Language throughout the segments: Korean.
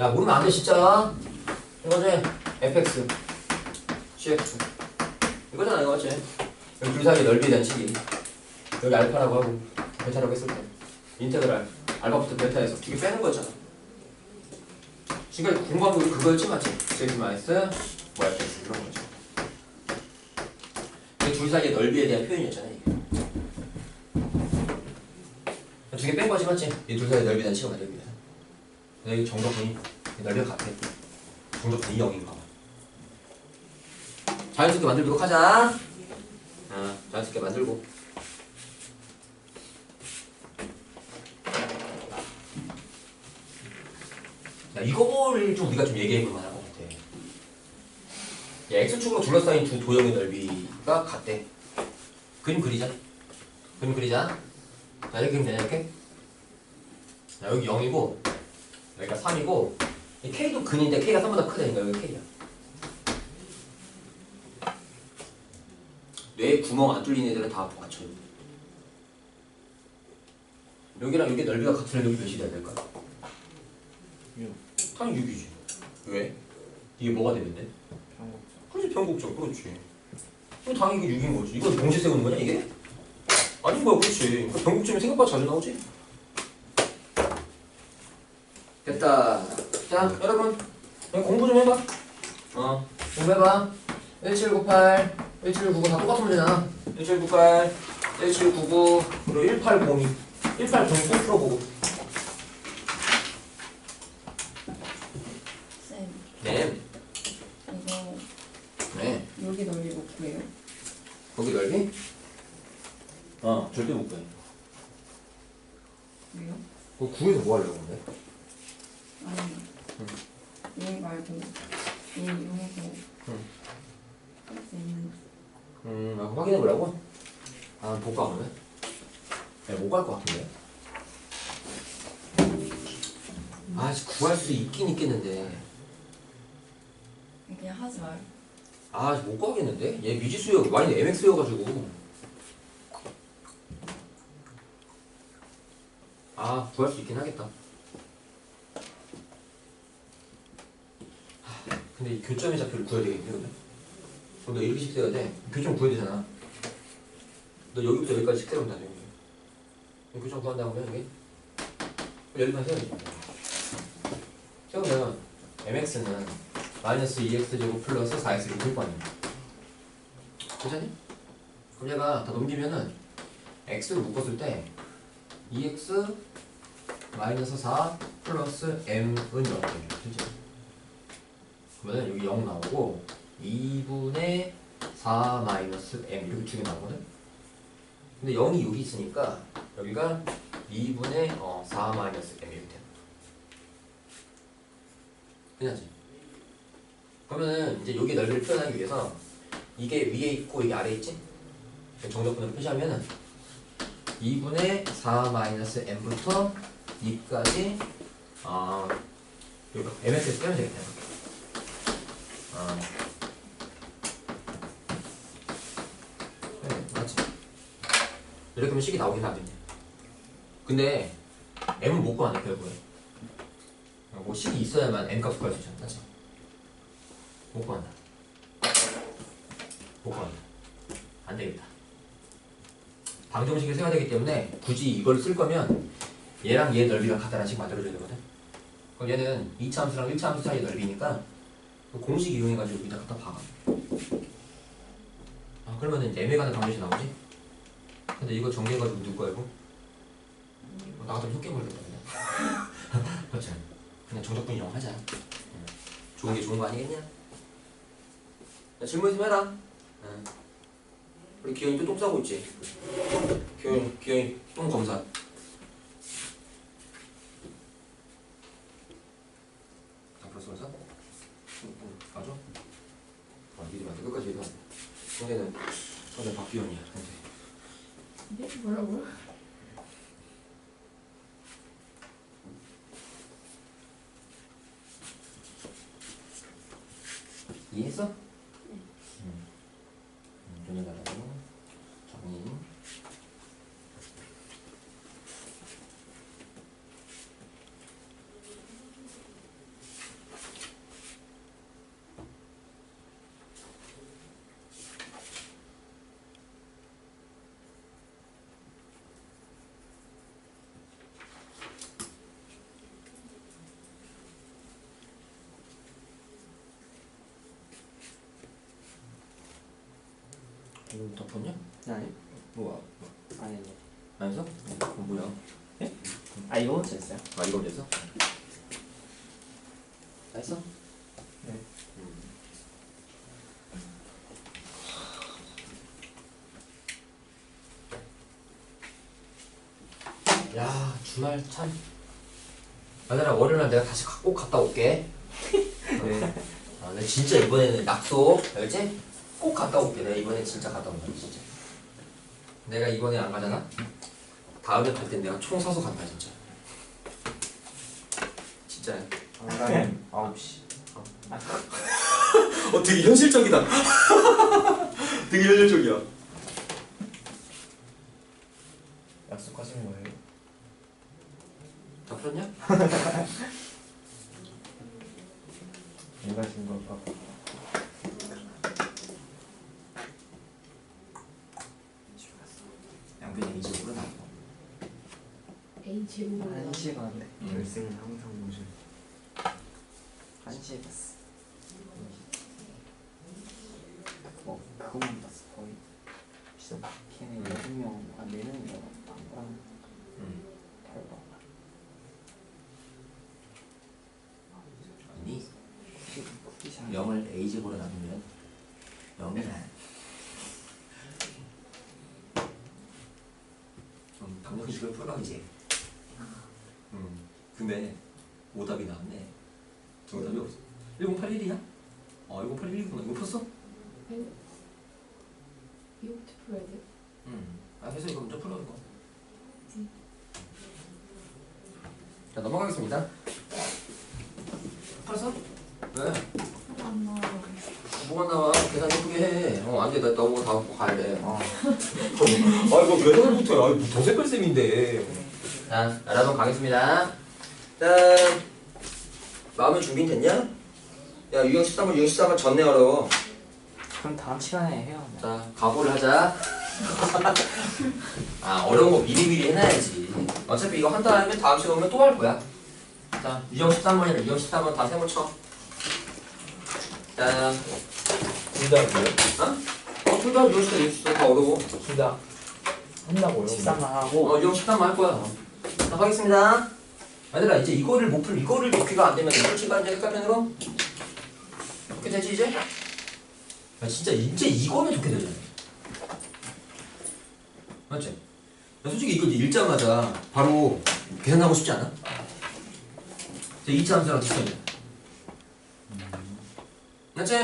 야 모르면 안 돼 진짜. 이거지 fx cx 이거잖아 이거지? 여기 둘 사이의 넓이에 대한 식이. 여기 알파라고 하고 베타라고 했을 때. 인테그랄. 알파부터 베타에서. 두 개 빼는 거잖아. 지금까지 궁금한 거 그거였지 맞지? cx 마이너스 뭐 fx 그런 거죠 둘 사이의 넓이에 대한 표현이었잖아 이게. 두 개 뺀 거지 맞지? 이 둘 사이의 넓이에 대한 만들기 위해서 여기 정적분이 넓이가 같아. 정적분이 0인가 봐. 자연스럽게 만들도록 하자. 아, 자연스럽게 만들고. 야, 이거를 좀 우리가 좀 얘기해 볼 만한 것 같아. 야, X축으로 둘러싸인 두 도형의 넓이가 같대. 그림 그리자. 그림 그리자. 자 이렇게 그리면 되냐 이렇게? 자 여기 0이고 여기가 3이고 이 K도 근인데 K가 3보다 크다니까 여기 K야 뇌에 구멍 안 뚫린 애들은 다 맞춰요 여기랑 여기 넓이가 같으면 여기 몇이 돼야 될까? 육. 당연히 6이지 왜? 이게 뭐가 돼? 평곡 그렇지 평곡점 그렇지 그럼 당연히 이게 6인 거지 이건 동시에 세우는 거냐 이게? 아닌 거야 그렇지 그러니까 평곡점이 생각보다 자주 나오지 됐다. 자 여러분 공부 좀 해봐. 어 공부해봐. 1798 1799 다 똑같은 문제잖아. 1798 1799 그리고 1802 1802꼭 풀어보고 쌤, 네 이거 네. 여기 넓이 뭐 구해요? 거기 넓이? 어 절대 못 구해 왜요? 그거 구해서 뭐 하려고 근데? 아니, 여기 말고 여기서 응. 할수 있는 음, 아, 확인해 보려고? 아, 볼까 그러면? 야, 못갈 것 같은데? 아, 씨, 구할 수 있긴 있겠는데. 그냥 하지 말. 아, 못 가겠는데? 얘 미지수여, 와인 MX여가지고. 아, 구할 수 있긴 하겠다. 하, 근데 이 교점의 좌표를 구해야 되겠네, 그러면? 그럼 너 이렇게 식세야 돼. 교점 구해야 되잖아. 너 여기부터 여기까지 식세면 다 돼, 여기. 이 교점 구한다 고 하면 여기? 여기만 세야지. 세우면 mx는 마이너스 2x제곱 플러스 4x를 풀거 아니야. 그잖니? 그럼 얘가 다 넘기면은 x를 묶었을 때 2x 마이너스 4 플러스 m은 0이 되죠. 그러면 여기 0 나오고 2분의 4 마이너스 m 이렇게 두 개 나오거든? 근데 0이 여기 있으니까 여기가 2분의 어, 4 마이너스 m 이렇게 돼. 그냥지. 그러면은 이제 여기 넓이를 표현하기 위해서 이게 위에 있고 이게 아래 있지? 정적분을 표시하면은 2분의 4 마이너스 m부터 2까지 어 여기 mx에서 빼면 되겠다 네? 이렇게 하면 식이 나오긴 하겠네. 근데 m은 못 구하네 결국에. 뭐 식이 있어야만 m 값 구할 수 있잖아, 맞지? 못 구한다. 못 구한다. 안 되겠다. 방정식을 써야 되기 때문에 굳이 이걸 쓸 거면 얘랑 얘 넓이가 같다는 식 만들어줘야 되거든. 그럼 얘는 2차 함수랑 1차 함수 사이의 넓이니까 그 공식 이용해가지고 여기다 갖다 박아. 아, 그러면은 이제 관한 방정식 나오지? 근데 이거 정리해가지고 누구 이거? 어, 나 같으면 속개버리겠다 그냥. 그렇지. 그냥 정적분 이용 하자. 응. 좋은 게 좋은 거 아니겠냐? 야, 질문 좀 해라. 응. 우리 기현이 또 똥 싸고 있지? 기현이, 기현이 똥 검사. 앞으로 써서? 응, 응, 맞아? 아, 미리 맞아. 끝까지 얘기하 상대는, 박기현이야, 상대. 이게 뭐라고요? 이해했어? 응. 응, 눈을 달아고 정리. 이거 다 푸냐? 아니 뭐야? 아니 안 했어? 그럼 뭐야? 아 이거 혼자 있어요 아 이거 됐어? 다 했어? 네. 야 주말 참 얘들아 월요일날 내가 다시 가- 꼭 갔다 올게 네 아, 나 진짜 이번에는 약속 알지? 꼭 갔다 올게 내가 이번에 진짜 갔다 온다 진짜 내가 이번에 안 가잖아? 다음에 갈 땐 내가 총 사서 간다 진짜 진짜야 안가면 9시 어 되게 현실적이다 되게 현실적이야 약속하신 거예요? 다 풀었냐? 안 가신 걸까? 양변이 이쪽으로 나와 한 시간에 음. 결승은 항상 모실 한 시에 봤어 그거 그거만 봤어. 거의 진짜 걔네 여섯 명한 네 명이 남았다. 응. 달라 아니 쿠키 쿠키샷 0을 a제곱으로 나누면 0이야 음, 방정식을 풀어 이제 음, 근데 오답이 나왔네 정답이 없어 1081이야? 어 1081이구나 이거 풀었어? 이거부터 풀어야 돼요? 음. 아 그래서 이거 먼저 풀어 이거 자 넘어가겠습니다 풀었어? 왜? 안 나와 뭐가 나와? 계산 예쁘게 해. 어, 안 돼. 나 너무 다 먹고 가야 돼. 아 아이고, 계산을 못해. 아이고, 도색글쌤인데. 자, 여러분 가겠습니다. 자, 마음의 준비는 됐냐? 야, 유형 13번, 유형 13번 전내 어려워. 그럼 다음 시간에 해요 자, 각오를 하자. 아, 어려운 거 미리미리 해놔야지. 어차피 이거 한 다음에 다음 시간 오면 또 할 거야. 자, 유형 13번이라 유형 13번 다 세모 쳐. 자, 둘다 뭐요? 어? 어, 둘다 유형 13, 유형 13다 어려워. 둘다 한다고요? 13만 하고 어, 유형 13번 할 거야. 자, 하겠습니다. 얘들아, 이제 이거를 못 풀, 이거를 높이가 안 되면 이걸 이제 헷갈편으로? 이렇게 되지, 이제? 아, 진짜, 이제 이거면 좋게 되잖아. 맞지? 야, 솔직히 이거 읽자마자 바로 계산하고 싶지 않아? 제 2차 함수랑 비슷하냐? 맞지?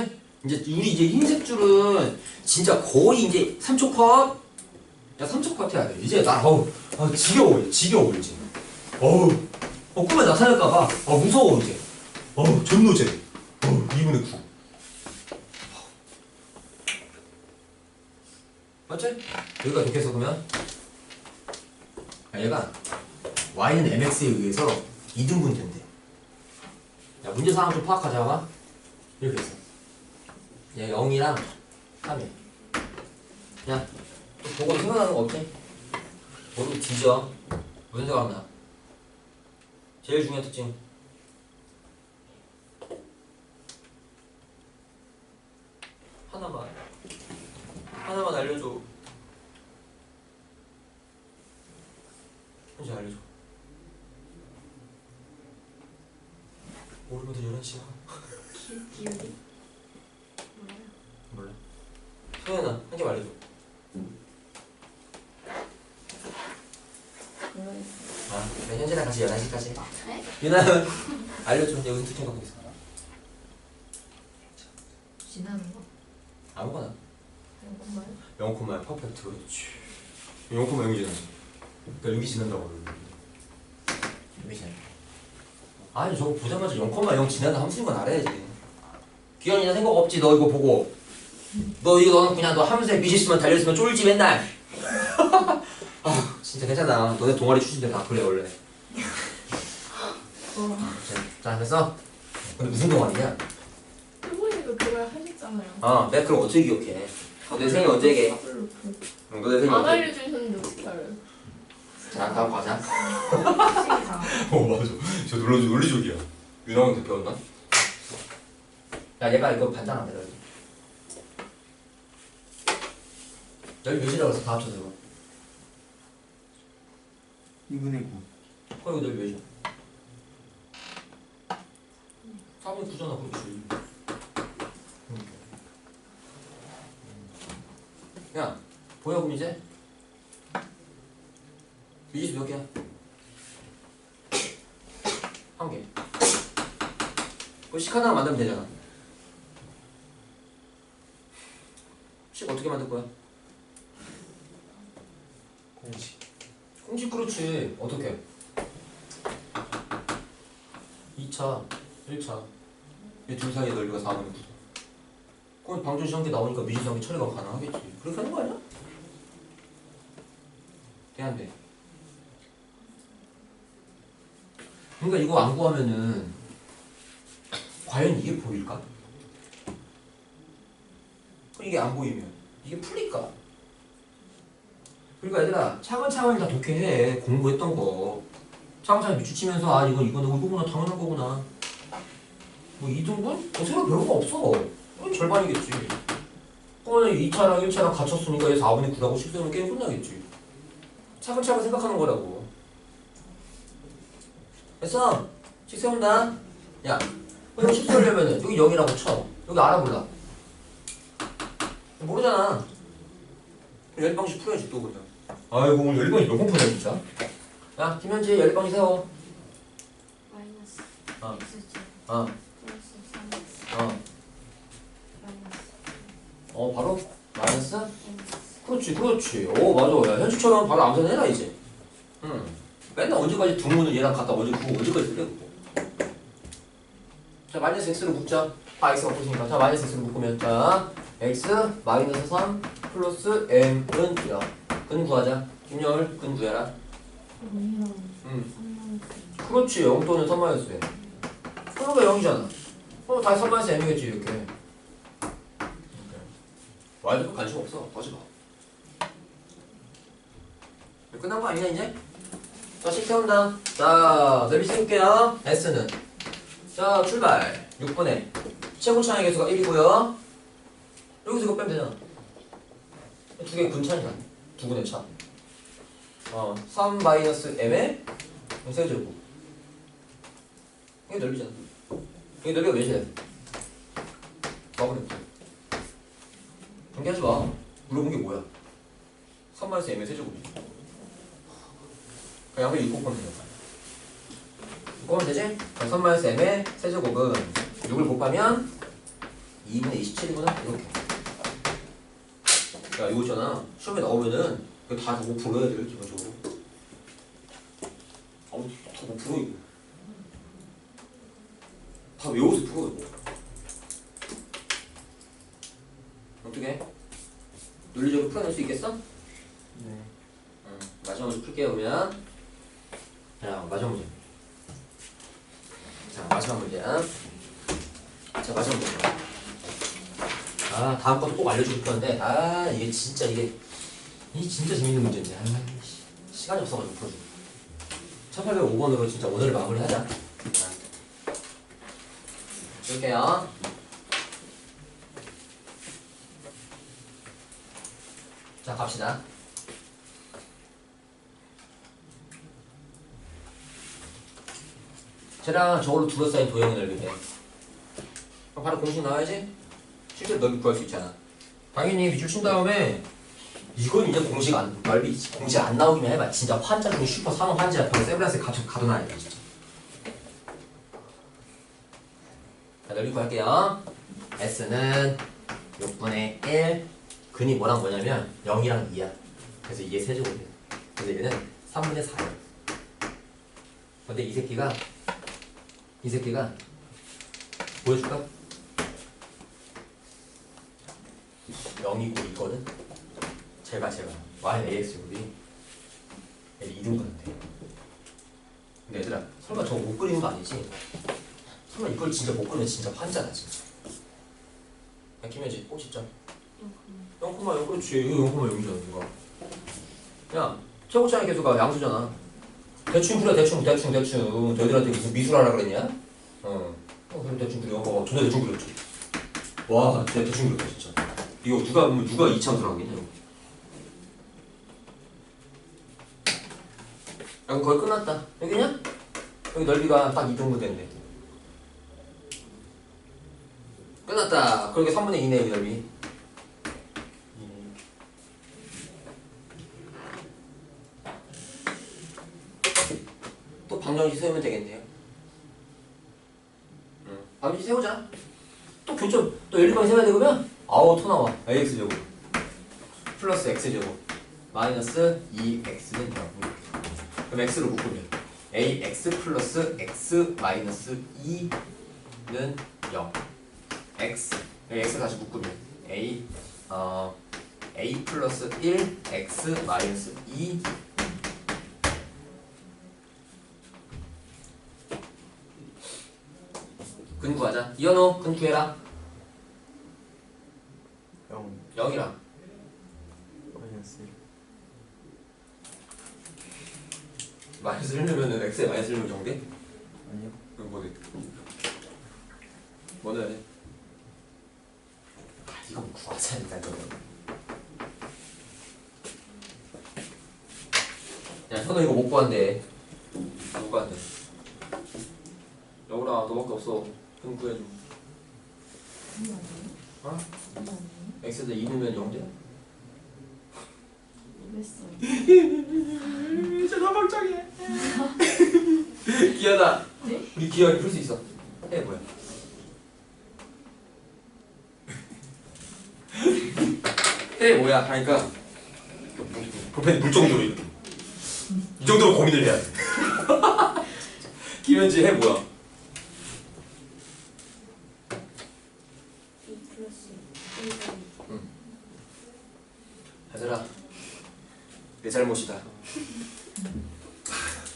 이제 우리 이제 흰색 줄은 진짜 거의 이제 3초 컷? 야 3초 컷 해야 돼. 이제 나 어우 아, 지겨워 지겨워 이제. 어우 어 꿈에 나타날까봐 아 무서워 이제. 어우 전노제. 어우 2분의 9. 맞지? 여기가 좋겠어 그러면? 야, 얘가 y는 mx에 의해서 2등분 된대. 야 문제 상황 좀 파악하자 봐. 이렇게 했어. 얘 0이랑 3이야. 야, 또 보고 생각나는 거 없지? 모르고 뒤져. 무슨 생각나? 제일 중요한 특징. 하나만. 하나만 알려줘. 현지 알려줘. 모르면 더 11시야. 기, 기울기? 몰라요 몰라. 소연아, 한 개 말해줘. 모르겠어 요 아, 네, 현진아 같이 11시까지. 네? 유나는 알려줘. 여기서 특징 갖고 있어. 지나는 거? 아무거나. 이거 0코마야 퍼펙트. 그렇지. 0코마 0이 지나지. 그러니까 6이 지난다고. 6이 지나. 아니 저거 보자마자 0코마 0 지나는 함수인 건 알아야지. 기현이나 생각 없지 너 이거 보고. 너 이거 너는 그냥 너 함수에 미지수만 달려있으면 쫄지 맨날. 아 진짜 괜찮아. 너네 동아리 출신들 다 그래 원래. 어자 됐어. 근데 무슨 동아리냐? 할머니도 그걸 하셨잖아요 아 내가 그럼 어떻게 기억해? 너내 생일 언제 얘기해? 더블로 그- 응, 너내 생일 안 언제? 알려주셨는데 어떻게 알아요? 자 다음 과자. 다 어 맞아. 저 놀라 논리적이야. 윤학원한테 배웠나? 야 얘가 이거 반장 안 내려. 여기 몇이라고 해서 다 합쳐서 이거 2분의 9어 이거 넓이 몇이야? 4분의 9잖아 그렇지 야 보여 그럼 이제? 미지수 몇 개야? 한개 그식 하나 만들면 되잖아 식 어떻게 만들 거야? 공식. 공식 그렇지 어떻게 2차 1차 이둘 사이의 넓이가 4분의 9다 그럼 방정식 한개 나오니까 미지수 한개 처리가 가능하겠지 그렇게 하는 거 아니야? 돼안 돼? 그러니까 이거 안 구하면은 과연 이게 보일까? 이게 안 보이면 이게 풀릴까? 그러니까 얘들아 차근차근 다 독해해. 공부했던 거. 차근차근 밑추치면서 아 이건 이건 이거구나 당연한 거구나. 뭐 2등분? 뭐 새로 배울 거 없어. 절반이겠지. 그러면 2차랑 1차랑 갖췄으니까 얘 4분의 9라고 식 세우면 게임 끝나겠지. 차근차근 생각하는 거라고. 됐어? 식 세운다? 야 그럼 식 세우려면은 여기 0이라고 쳐. 여기 알아볼라. 모르잖아. 열방식 풀어야지 또 그냥 아이고 오늘 열방이 몇번 푸냐 진짜? 야 김현지 열방이 세워. 마이너스. 어. x제곱 어, 플러스 3x 어, 마이너스? 어 바로 마이너스? 그렇지 그렇지. 오 맞아. 야 현지처럼 바로 암산 해라 이제. 응. 맨날 언제까지 두문을 얘랑 갖다 언제 그거 언제까지 쓸래 그거 자 마이너스 x를 묶자. 아 x가 없으니까. 자 마이너스 x를 묶으면 자 x 마이너스 3 플러스 m은 0 근 구하자. 김열 근 구해라. 0이랑 응 3마이너스 그렇지. 0 또는 3 마이너스 m 서로가 0이잖아. 그럼 다시 3 마이너스 m이겠지 이렇게. 와이드도 관심 없어. 더지 마. 끝난 거 아니냐 이제? 자식 세운다. 자 넓이 세울게요. S는. 자 출발. 6분의 최고 차의 개수가 1이고요. 여기서 이거 빼면 되잖아. 두개 근차이다 두 분의 차. 어, 3 마이너스 m의 세제곱. 이게 넓이잖아. 이게 넓이가 몇이야? 4분의 9 경계하지 마. 물어본 게 뭐야? 3 마이너스 m의 세제곱이지. 그 양을 6 곱하면 돼. 6 곱하면 되지? 3 마이너스 m의 세제곱은 6을 곱하면 2분의 27이구나. 이렇게 야 이거 있잖아. 시험에 나오면은 이거 다5% 해야 돼 기본적으로. 아우 다5% 이거. 다 외워서 풀어 이거 어떻게? 논리적으로 풀어낼 수 있겠어? 네. 응. 마지막 문제 풀게요 그러면. 자 마지막 문제. 자 마지막 문제야 자 마지막 문제. 아 다음 것도 꼭 알려주고 싶었는데 아 이게 진짜 이게 이 진짜 재밌는 문제인데 아 씨, 시간이 없어가지고 풀어줘 1805번으로 진짜 오늘 마무리하자 자, 볼게요 자 갑시다 쟤랑 저걸로 둘러싸인 도형의 넓이래. 그럼 바로 공식 나와야지? 실제로 넓이 구할 수 있잖아. 당연히 밑줄 친 다음에 이건 이제 공식 안, 넓이 공식 안 나오기만 해봐. 진짜 환자 중에 슈퍼 상업 환자 별 세브란스에 가둬, 가둬놔야 돼 진짜. 자 넓이 구할게요. S는 6분의 1 근이 뭐랑 뭐냐면 0이랑 2야. 그래서 2의 세제곱이야. 그래서 얘는 3분의 4야. 근데 이 새끼가 이 새끼가 보여줄까? 0이고 있거든? 제발 제발 y는 ax 제곱이 얘 2등분 돼 근데 얘들아 설마 저거 못 그리는 거 아니지? 설마 이걸 진짜 못 그리면 진짜 환자다 진짜 야꼭 진짜 0,0 그렇지 이거 0,0이잖아 이거 야 최고차의 개수가 양수잖아 대충 그래 대충 대충 대충 너희들한테 무슨 미술하라 그랬냐? 어. 어 그럼 대충 그려. 어 존나 대충 그렸지. 와 진짜 대충 그렸다 진짜. 이거 누가 누가 2차 들어가겠냐 여기 거의 끝났다. 여기냐? 여기 넓이가 딱 이 정도 됐네. 끝났다. 그러게 3분의 2네 이 넓이. 또 방정식 세우면 되겠네요. 응. 방정식 세우자. 또 교점 또 열리방 세워야 되고요. 아우 토 나와. ax제곱 플러스 x제곱 마이너스 2x는 0. 그럼 x로 묶으면 ax 플러스 x 마이너스 2는 0. x x 다시 묶으면 a 어 a 플러스 1 x 마이너스 2 근구하자. 이현호 근구해라. 0 0이라. 마이너스 1 마이너스 1넣으면 x에 마이너스 1넣으면 정대? 아니요 그럼 뭐 돼? 뭐 넣어야 돼? 아 이건 구하자 일단 저거 야 현우 이거 못 구한대 못 구한대 여우라 너밖에 없어 좀 구해줘 이거 아니에요? 어? 이거 아니에요? X에다 2 넣으면 0대? 모르겠어요. 진짜 너무 걱정해 기현아 네? 우리 기현이 풀 수 있어. 해 뭐야. 해 뭐야. 하니까 볼펜 물 정도로 이렇게. 이 정도로 고민을 해야 돼. 김현지 해 뭐야 2 플러스 1은 얘들아 내 잘못이다.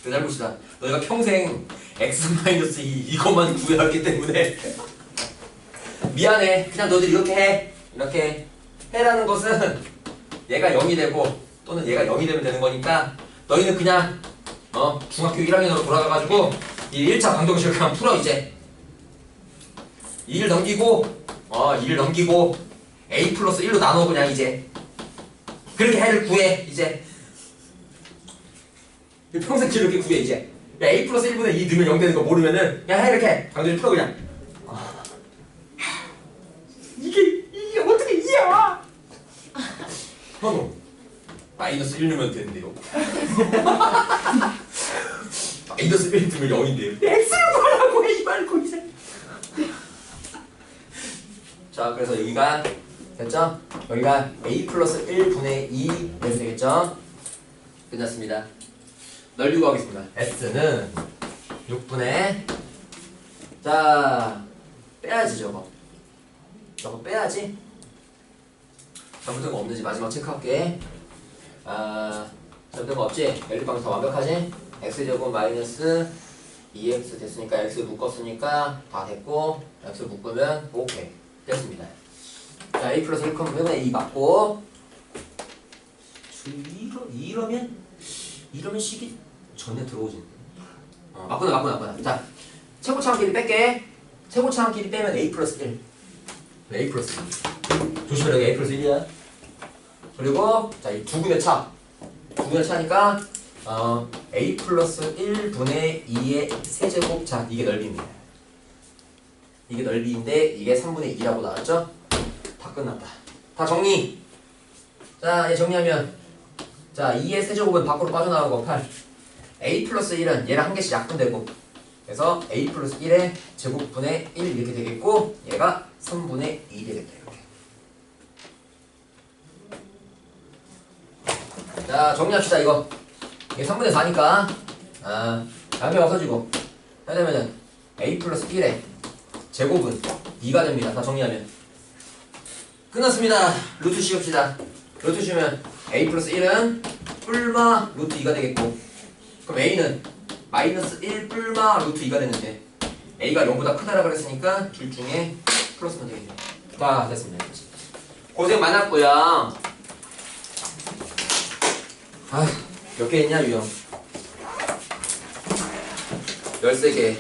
내 잘못이다. 너희가 평생 x-2 이것만 구해왔기 때문에. 미안해. 그냥 너희들 이렇게 해. 이렇게 해라는 것은 얘가 0이 되고 또는 얘가 0이 되면 되는 거니까 너희는 그냥 어 중학교 1학년으로 돌아가가지고 이 1차 방정식을 그냥 풀어 이제. 2를 넘기고 어 2를 넘기고 a 플러스 1로 나눠 그냥 이제. 그렇게 해를 구해 이제 평생 이렇게 구해 이제 야, a 플러스 1분의 2 넣으면 0 되는 거 모르면은 해 이렇게 강조를 풀어 그냥 아. 이게 이게 어떻게 이해와 현우 마이너스 1 넣으면 되는데요 마이너스 1 넣으면 0인데요 x로 구하라고 해 이 말고 이제 자 그래서 여기가 됐죠? 여기가 a 플러스 1분의 2 되면 되겠죠? 끝났습니다. 넓이 구하겠습니다. s는 6분의 자 빼야지 저거 저거 빼야지 잘못된 거 없는지 마지막 체크할게 아 잘못된 거 없지? 연립방식 다 완벽하지? x제곱 마이너스 2x 됐으니까 x 묶었으니까 다 됐고 x 묶으면 오케이 됐습니다 자, a 플러스 1 컴프면 2 맞고 이러, 이러면 이러면 식이 전에 들어오지 어, 맞구나 맞구나 맞구나. 자 최고차항 길이 뺄게. 최고차항 길이 빼면 a 플러스 1 a 플러스 1 조심해 여기 a 플러스 1이야. 그리고 자 이 두 분의 차두 분의 차니까 어, a 플러스 1분의 2의 세제곱. 자 이게 넓이입니다. 이게 넓이인데 이게 3분의 2라고 나왔죠? 다 끝났다. 다 정리. 자, 이제 정리하면 자, 2의 세제곱은 밖으로 빠져나가고 8. A 플러스 1은 얘랑 한 개씩 약분되고 그래서 a 플러스 1의 제곱분의 1 이렇게 되겠고 얘가 3분의 2 되겠다 이렇게. 자, 정리합시다 이거. 이게 3분의 4니까 아, 양이 없어지고 하려면은 a 플러스 1의 제곱은 2가 됩니다. 다 정리하면. 끝났습니다. 루트 씌웁시다. 루트 씌우면 a 플러스 1은 뿔마 루트 2가 되겠고 그럼 a는 마이너스 1 뿔마 루트 2가 되는데 a가 0보다 크다라 그랬으니까 둘 중에 플러스면 되겠죠. 자 됐습니다. 고생 많았고요. 아몇 개 했냐 유형? 13개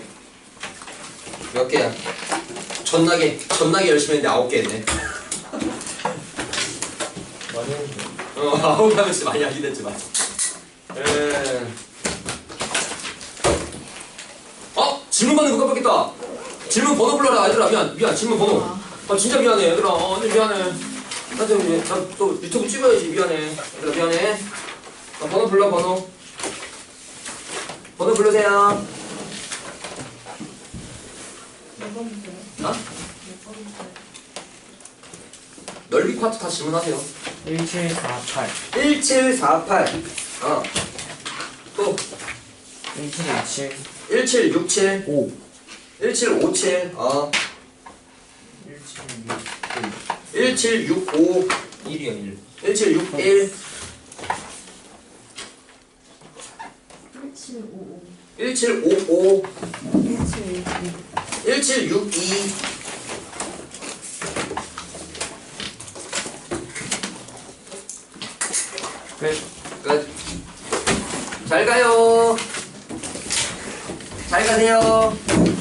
몇 개야? 전나게 전나게 열심히 했는데 9개 했네. 많이 했는데 어, 아홉 하면 진짜 많이 하긴 했지만. 에, 질문 받는 거 깜빡했다. 질문 번호 불러라 얘들아 미안 미안 질문 번호. 아 진짜 미안해 얘들아 어, 완전 미안해. 나좀 나또 유튜브 찍어야지 미안해 얘들아 미안해. 아, 번호 불러 번호. 번호 부르세요. 몇 번부터요? 어? 몇 번부터요? 넓이 파트 다 질문하세요. 1748 1748. 어. 또1727 1767. 5 1757. 어. 1761 1765. 1이요 1 1761. 1755 1755. 1722 1762. 끝 끝. 잘 가요. 잘 가세요.